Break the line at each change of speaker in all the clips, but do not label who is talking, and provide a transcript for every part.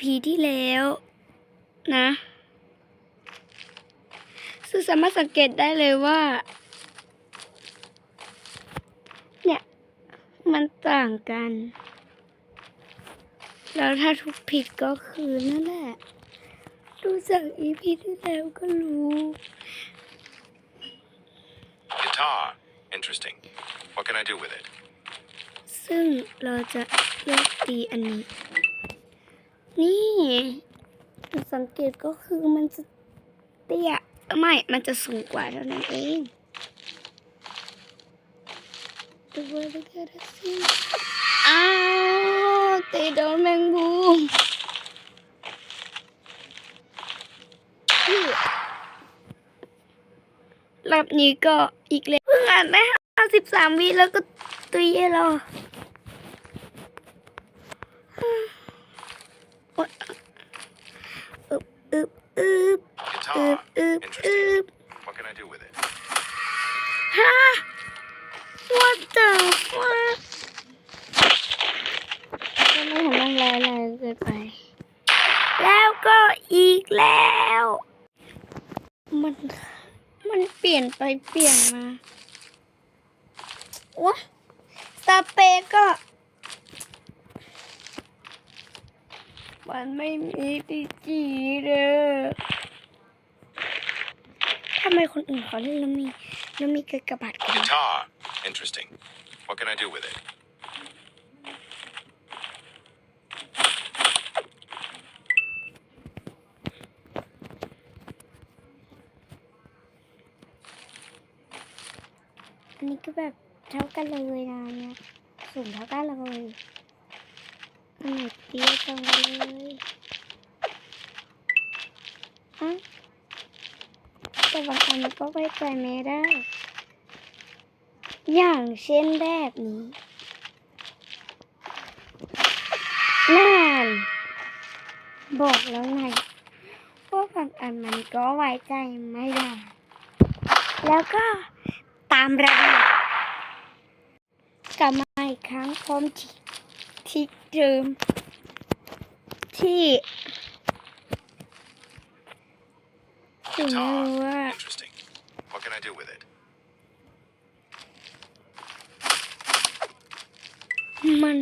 พีที่แล้วนะ ซึ่งสามารถสังเกตได้เลยว่า เนี่ย มันต่างกัน แล้วถ้าทุกผิดก็คือนั่นแหละ ดูจากอีพีที่แล้วก็รู้
Guitar. Interesting. What can I do with it?
ซึ่งเราจะเลือกตีอันนี้ นี่สังเกตก็คือมันจะเตี้ยไม่ มันจะสูงกว่าเท่านั้นเองดูว่าดูแค่สิอ้าวตีโดนแมงบูมรอบนี้ก็อีกเลยเพิ่งอ่านได้ห้าสิบสามวิแล้วก็ตุยเยลอโอ๊ยอึบอึบอึบ อึ
Guitar.
บอึบอึ
Interesting. What can I do with it?
ฮะ what the fuck ก็ไม่ทำอะไรอะไรเกินไป แล้วก็อีกแล้ว มัน มันเปลี่ยนไปเปลี่ยนมาว้าสเปกก็ มันไม่มีจีเลย ทำไมคนอื่นเขาเล่นแล้วมีแล้วมีเกิดกระบาดกัน
Guitar. Interesting. What can I do with it?
อันนี้ก็แบบเท่ากันเลยนะเนี่ยสูงเท่ากันเลยอันไหนเตี้ยจังเลยอะ แต่บางอันก็ไว้ใจไม่ได้ อย่างเช่นแบบนี้นั่นบอกแล้วไงว่าบางอันมันก็ไว้ใจไม่ได้ แล้วก็ตามระเบียบกลับมาอีกครั้งพร้อมที่ที่เดิมที่ ถึงไม่รู้ว่า
Interesting. What can I do with it?
มัน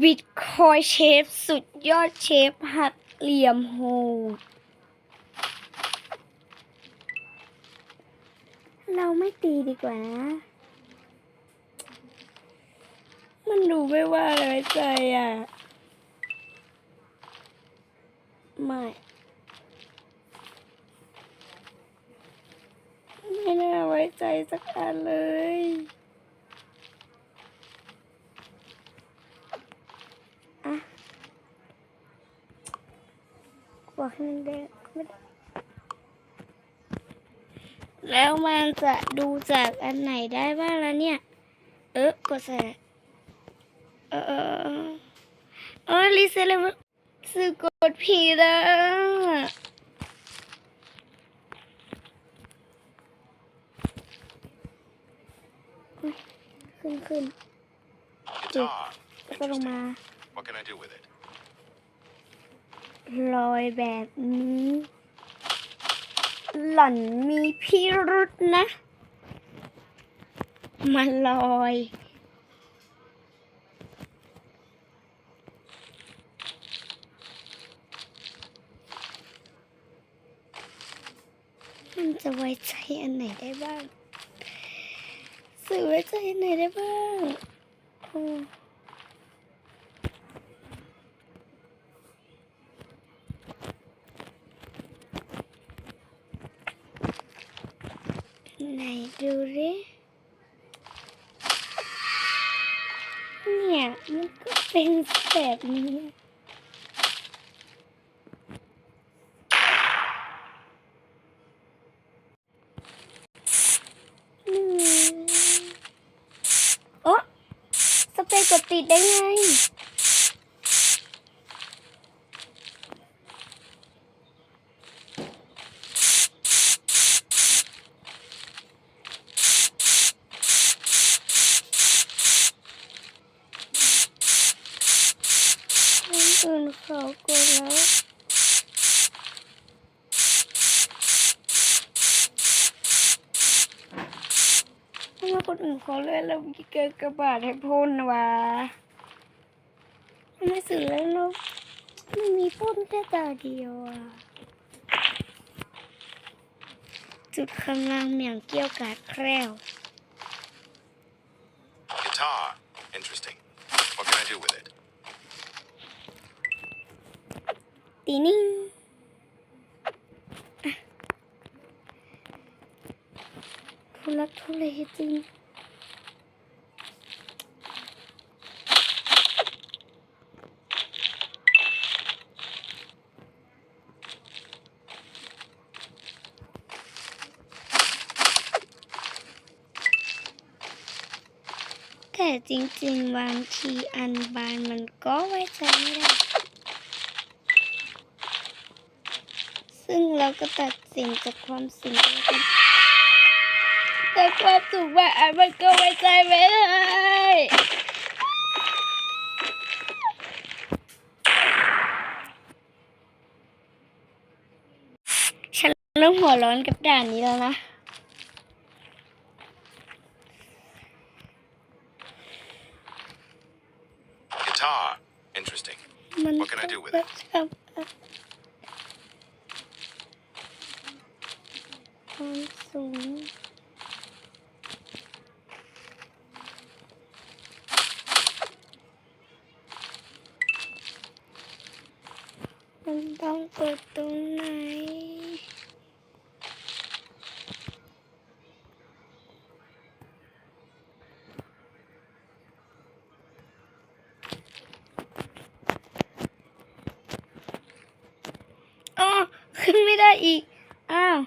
บิตคอยเชฟสุดยอดเชฟหักเหลี่ยมโหดเราไม่ตีดีกว่านะ มันดูไม่ว่าเลยใจอะ ไม่ ไม่น่าไว้ใจสักอันเลยอะบอกให้มันเด็กไม่ได้แล้วมันจะดูจากอันไหนได้บ้างล่ะเนี่ย เออกดใส่เออเออเออเออรีเซ็ตเลยสื่อกดผิดอะอุ๊ย ขึ้นขึ้น
Guitar.
แล้วก็ลง
Interesting.
มา
What can I do with it?
ลอยแบบนี้ หล่อนมีพิรุษนะมาลอยมันจะไว้ใจอันไหนได้บ้าง สื่อไว้ใจอันไหนได้บ้างไหนดูดิเนี่ยมันก็เป็นแบบนี้อืมโอ๊ะสเปรย์กดติด ได้ไง อื่นเขากดแล้วทำไมคนอื่นเขาเล่นแล้วมีเกินกระบาดให้พ่นวะ สื่อเล่นแล้วไม่มีพ่นแค่ตาเดียวอะ จุดกำลังเหมี่ยงเกี้ยวกาดแคร่ว
Guitar. Interesting. What can I do with it?
ตีนิ่งอะทุลักทุเลจริง จริงๆบางทีอันบานมันก็ไว้ใจไม่ได้ ซึ่งเราก็ตัดสินจากความสุขแล้วกันแต่ความสุขบาอันมันก็ไว้ใจไม่ได้ฉันเริ่มหัวร้อนกับด่านนี้แล้วนะ
Guitar. Interesting.
มัน
What can I do with it?
ก็ทำค อีก อ้าว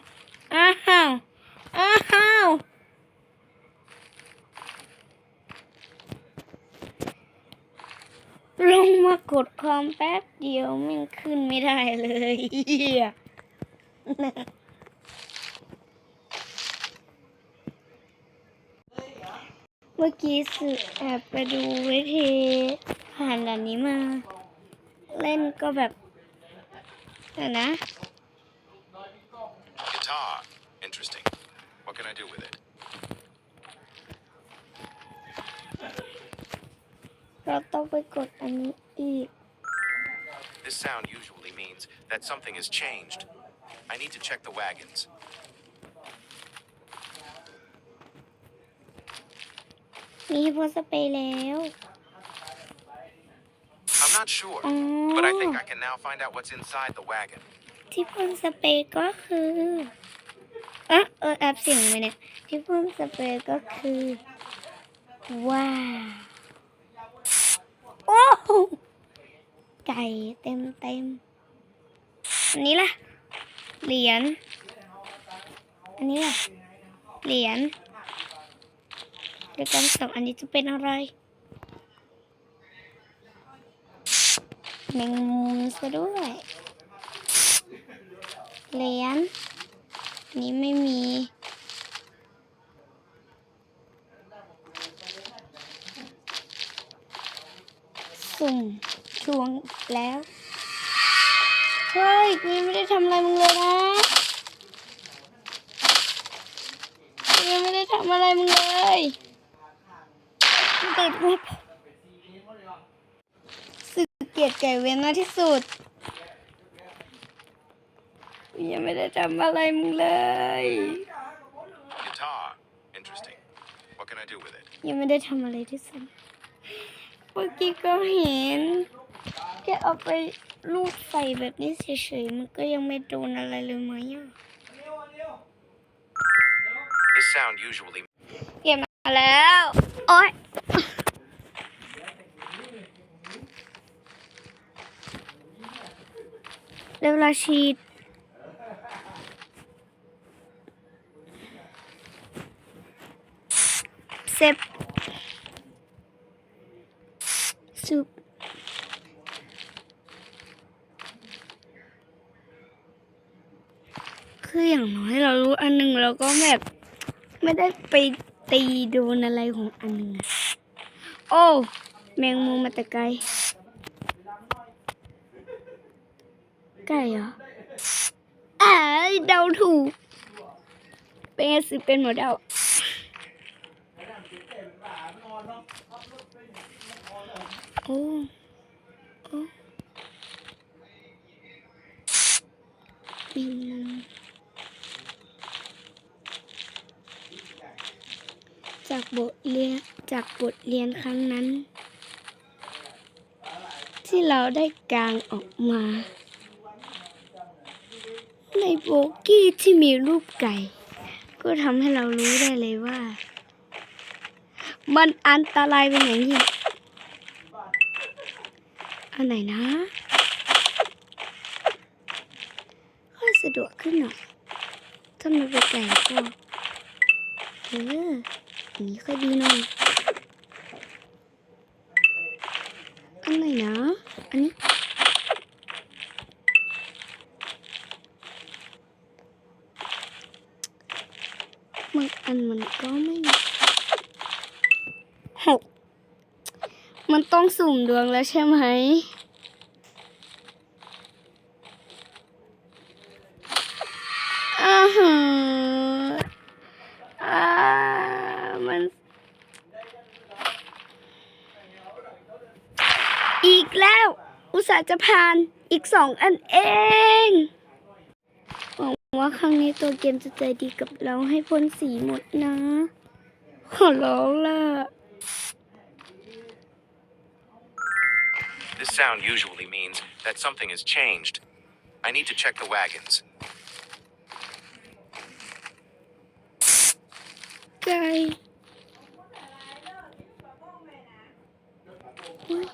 อ้าว อ้าวลงมากดคอมแป๊บเดียวม่งขึ้นไม่ได้เลยเหี้ยเมื่อกี้สื่อแอบไปดูเวทีผ่านด่านนี้มา เล่นก็แบบเดี๋ยวนะ
Guitar. Interesting. What can I do with it?
เราต้องไปกดอันนี้อีก
This sound usually means that something has changed. I need to check the wagons.
มีโพสเปรย์แล้ว
I'm not sure,
Oh.
but I think I can now find out what's inside the wagon.
ที่พ่นสเปรย์ก็คืออะเออแอบเสียงไปเนี่ยที่พ่นสเปรย์ก็คือ ว้าว โอ้โหไก่เต็มเต็มอันนี้ล่ะ เหรียญ อันนี้ล่ะ เหรียญเดี๋ยวกันสองอันนี้จะเป็นอะไรแมงมุมซะด้วย เหรียญอันนี้ไม่มี สุ่มทวงแล้ว เฮ้ยกูยังไม่ได้ทำอะไรมึงเลยนะกูยังไม่ได้ทำอะไรมึงเลยมึงติดไหมสึกเกลียดไก่เว้นมากที่สุดยังไม่ได้ทำอะไรมึงเลย
Guitar. Interesting. What can I do with it?
ยังไม่ได้ทำอะไรที่สุด เมื่อกี้ก็เห็นแค่เอาไปลูดใส่แบบนี้เฉยๆมันก็ยังไม่โดนอะไรเลยไหมอะ
This sound usually
เก็บมาแล้ว โอ๊ยเร็วราชีดเซฟซุปคืออย่างน้อยเรารู้อันหนึ่งเราก็แบบ ไม่ได้ไปตีโดนอะไรของอันนึงโอ้ แมงมุมมาแต่ไกล ไก่เหรออ่าเดาถูก เป็นไงสิเป็นหมดเดาโอ้โอ้มีมุม จากบทเรียนจากบทเรียนครั้งนั้น ที่เราได้กางออกมา ในโบกี้ที่มีรูปไก่ ก็ทำให้เรารู้ได้เลยว่า มันอันตรายเป็นอย่างยิ่งอันไหนนะค่อยสะดวกขึ้นหน่อยถ้ามันเป็นไก่ก็เออ สีค่อยดีหน่อยอันไหนนะ อันนี้บางอันมันก็ไม่หกมันต้องสุ่มดวงแล้วใช่ไหมอ่าฮะอ่ามัน อีกแล้ว อุตส่าห์จะผ่านอีกสองอันเองหวังว่าครั้งนี้ตัวเกมจะใจดีกับเราให้พ้นสีหมดนะ ขอร้องล่ะ
This sound usually means that something has changed. I need to check the wagons.
ไก่อุ๊ย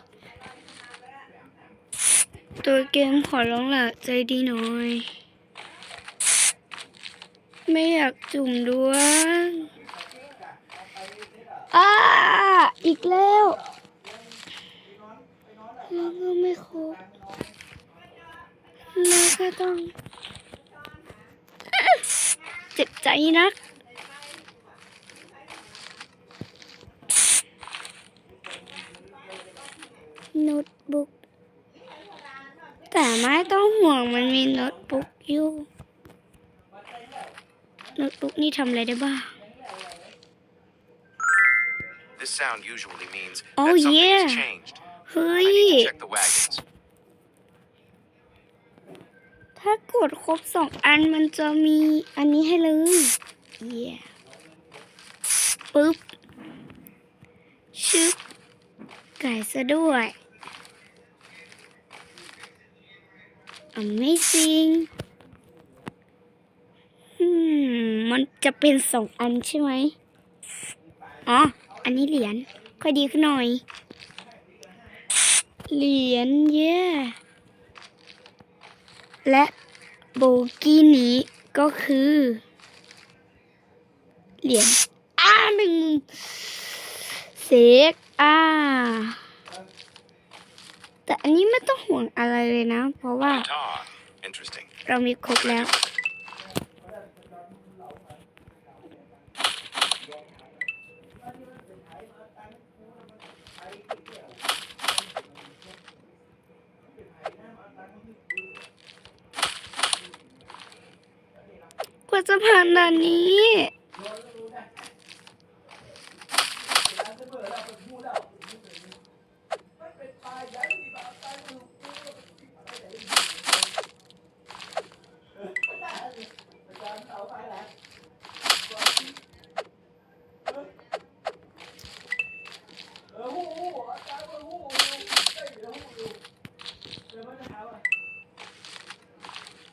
ตัวเกมขอร้องล่ะใจดีหน่อย ไม่อยากจุ่มดวงอ้าอีกแล้วแล้วก็ไม่ครบแล้วก็ต้อง เจ็บใจนักโน้ตบุ๊ก แต่ไม่ต้องห่วงมันมีโน้ตบุ๊กอยู่โน้ตบุ๊กนี่ทำอะไรได้บ้าง
This sound usually means
Oh,
that something
yeah.
has changed.
เฮ้ย
I need to check the wagons.
ถ้ากดครบสองอันมันจะมีอันนี้ให้เลยเย่ปึ๊บ ชึบไก่ซะด้วย Amazing มันจะเป็นสองอันใช่ไหม อ๋อ อันนี้เหรียญ ค่อยดีขึ้นหน่อย เหรียญเย่และโบกี้นี้ก็คือ เหรียญอ้าหนึ่งเสกอ้า แต่อันนี้ไม่ต้องห่วงอะไรเลยนะ เพราะว่า
Ah, interesting.
เรามีครบแล้วกว่าจะผ่านด่านนี้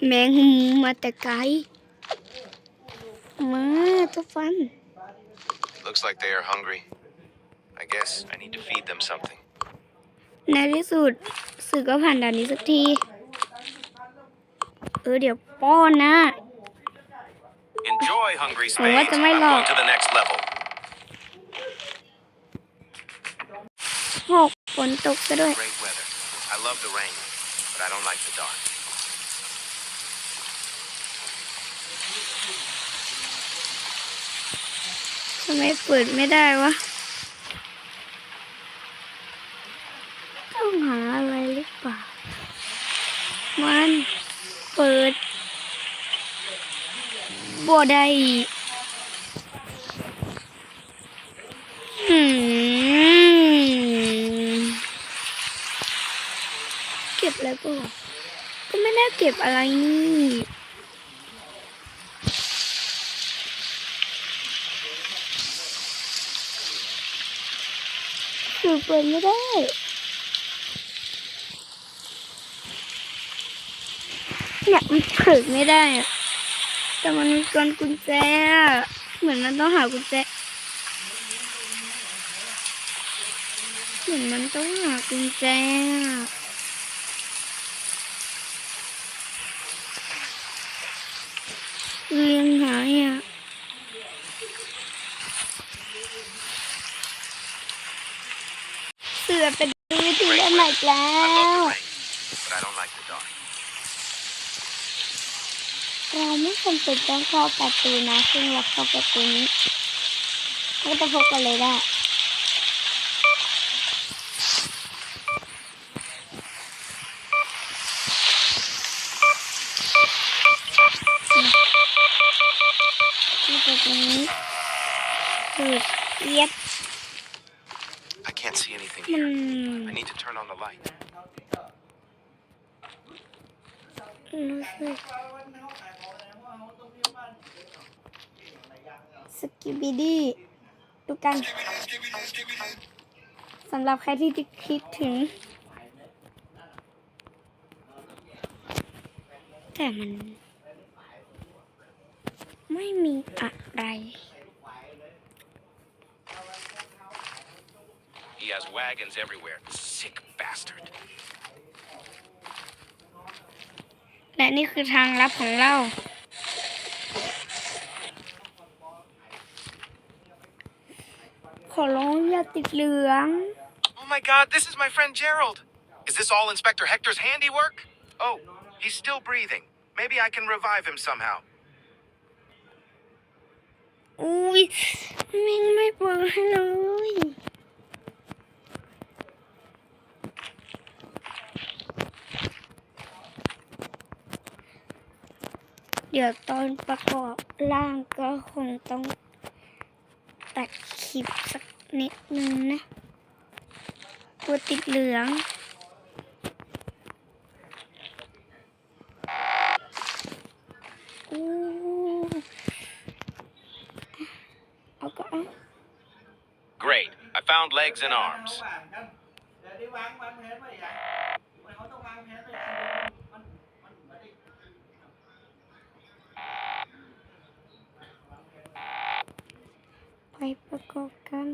แมงมุมมาแต่ไกล มาทุกฟัน
Looks like they are hungry. I guess I need to feed them something.
ในที่สุดสื่อก็ผ่านด่านนี้สักที เออเดี๋ยวป้อนนะ
Enjoy, hungry
Well, what
spades.
am I
I'm
log?
going to the next level.
หกฝนตกซะด้วย
Great weather. I love the rain, but I don't like the dark.
ทำไมเปิดไม่ได้วะต้องหาอะไรหรือเปล่า มันเปิดบ่ได้อืมเก็ไรก็ไม่ได้เก็บอะไรนี่คือเปิดไม่ได้เนี่ยมันถือไม่ได้อะแต่มันมีกลกุญแจ เหมือนมันต้องหากุญแจ เหมือนมันต้องหากุญแจอะเรียงหายอะ เสือเป็น วิธีเล่นใหม่อีกแล้
I
ว
love the rain, but I don't like the dark.
เราไม่จำเป็นต้องเข้าประตูนะซึ่งเราเข้าประตูนี้ก็จะพบกันเลยได้ ที่ประตูนี้เปิดเย็บ
I can't see anything
มัน
here. I need to turn on the light.
รู้ สกสกิบิดี้ดูกันสำหรับใครที่คิดถึง แต่มัน ไม่มีอะไร
He has wagons everywhere. Sick bastard.
และนี่คือทางลับของเรา ขอร้องอย่าติดเหลือง
Oh my god, this is my friend Gerald. Is this all Inspector Hector's handiwork? Oh, he's still breathing. Maybe I can revive him somehow.
อุ้ยมิงไม่เปิดให้เลย ดี๋ยวตอนประกอบร่างก็คงต้องตัดคลิปสักนิดนึงนะกลัวติดเหลือง อู้เอาก็เอา
Great. I found legs and arms.
ประกอบกัน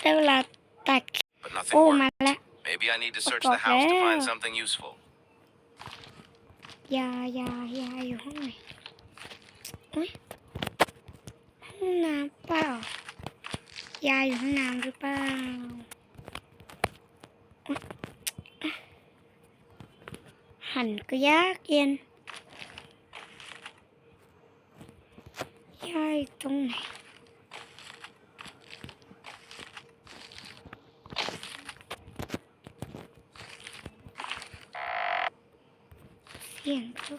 ได้เวลาตัด
But nothing
โอ้
worked.
มาแล้ว
Maybe I need to search the house to find something useful.
ยายายาอยู่ห้องไหนอุ๊ยห้องน้ำ เปล่ายอยู่ห้องน้ำหรือเปล่าหันก็ยากเย็นยายตรงไหนเสียงก็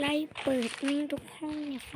ไล่ เปิดแม่งทุกห้องเนี่ยไฟ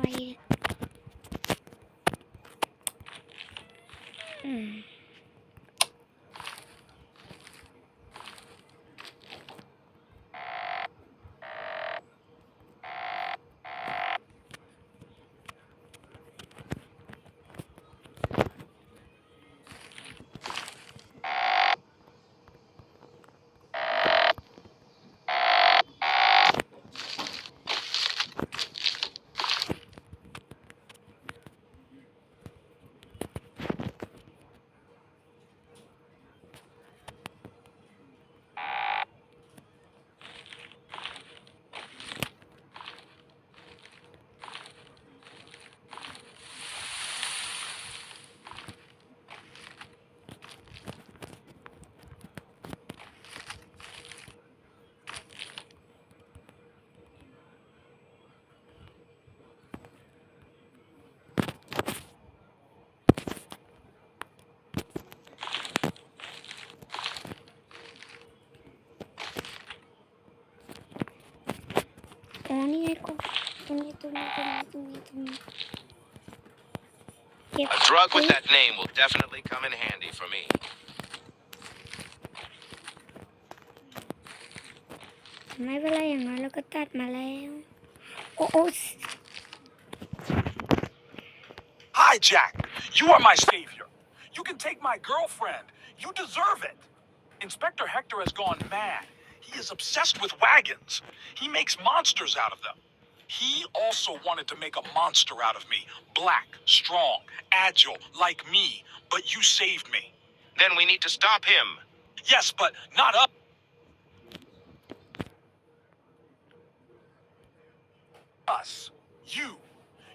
A drug with that name will definitely come in handy for me.
ไม่เป็นไรอย่างน้อยเราก็ตัดมาแล้ว โอ้โอ้
Hi, Jack. You are my savior. You can take my girlfriend. You deserve it. Inspector Hector has gone mad. He is obsessed with wagons. He makes monsters out of them. He also wanted to make a monster out of me. Black, strong, agile, like me. But you saved me.
Then we need to stop him.
Yes, but not up. Us. You.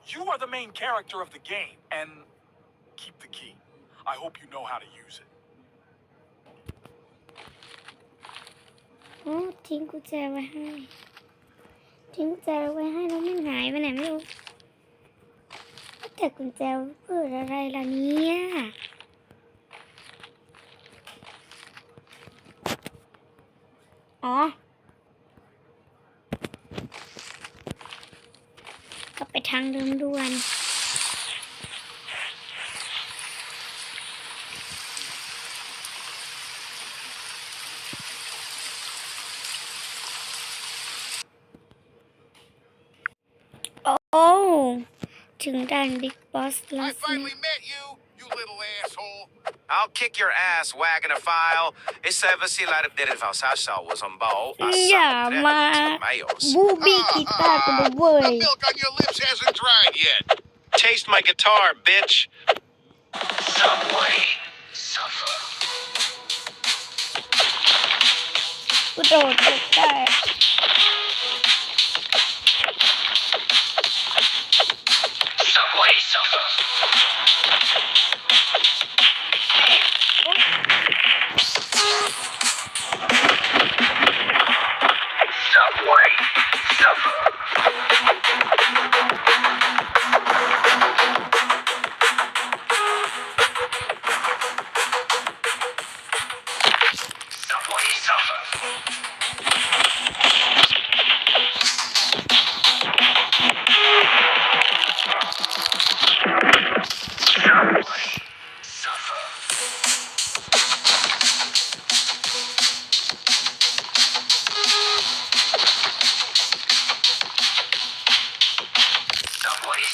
You are the main character of the game. And keep the key. I hope you know how to use it.
Oh, Tinko Tower, hi. ทิ้งกุญแจไว้ให้แล้วมันหายไปไหนไม่รู้แต่กุญแจเปิดอะไรล่ะเนี่ยอ๋อ กลับไปทางเดิมด่วน โอ้ ถึงด่าน บิ๊กบอสแล้ว
I
สิ
finally met you, you little asshole.
I'll kick your ass, Waganophile. Essa é vacilar dele valsasha was on ball.
Yeah, ma- บูบี้กีตาร์กันด้วยเว้ย
The milk on your lips hasn't dried yet.
Taste my guitar, bitch.
กูโดดตกได้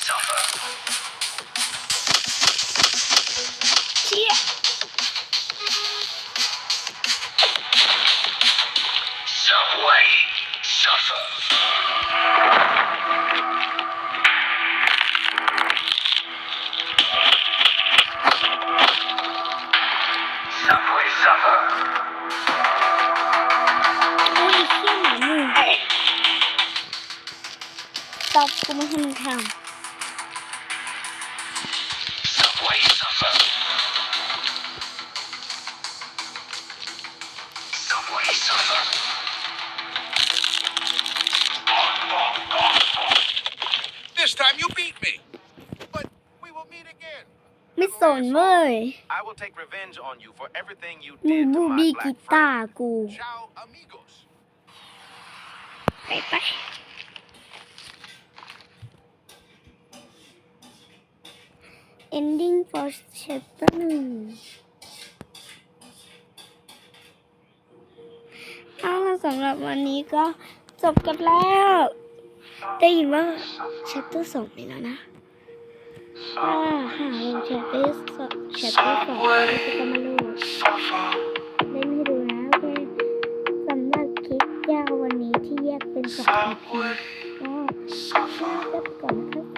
เไม่สนเว้ย
I will take revenge on you for everything you
มึง
did
บู
to
บี้
my
กี
black
ตา
friend.
ร์กู
Ciao, amigos.
ไปไป ending for chapter หนึ่งเอาละสำหรับวันนี้ก็จบกันแล้ว ได้ยินว่า chapter สองไปแล้วนะ ว่าหาลง chapter สอง chapter สองก็จะมาลูกเล่นให้ดูนะโอเคสำหรับคลิปยาววันนี้ที่แยกเป็นสอง EP ก็น่าจะก่อนนะครับ